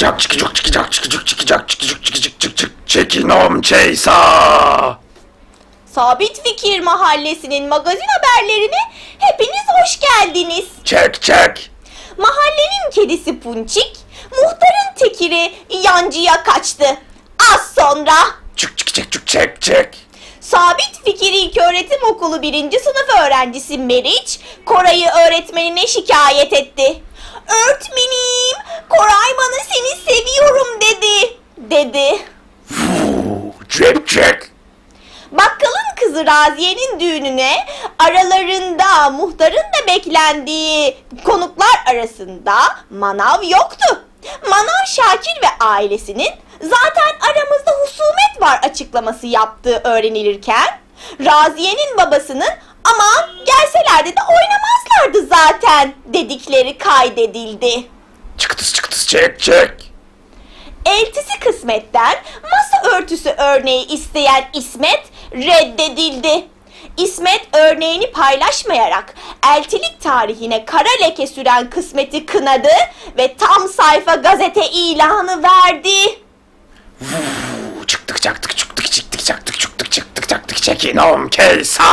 çıkacak çıkacak çıkacak çıkacak çıkacak çıkacak çıkacak çıkacak çekinom çeysa. Sabit Fikir Mahallesi'nin magazin haberlerine hepiniz hoş geldiniz. Çek çek. Mahallenin kedisi Punçik, muhtarın tekiri yancıya kaçtı. Az sonra Çık çık çek çık çek çek. Sabit Fikir İlköğretim Okulu 1. sınıf öğrencisi Meriç, Koray'ı öğretmenine şikayet etti. Öğretmenim, Çek çek. Bakkalın kızı Raziye'nin düğününe aralarında muhtarın da beklendiği konuklar arasında manav yoktu. Manav Şakir ve ailesinin zaten aramızda husumet var açıklaması yaptığı öğrenilirken Raziye'nin babasının aman gelselerdi de oynamazlardı zaten dedikleri kaydedildi. Çıkıtıs çıkıtıs çek çek. Eltisi kısmetten örtüsü örneği isteyen İsmet reddedildi. İsmet örneğini paylaşmayarak eltilik tarihine kara leke süren kısmeti kınadı ve tam sayfa gazete ilanı verdi. Fuu, Çıktık çaktık çıktık çıktık çaktık çıktık çıktık çaktık çekinom keysa.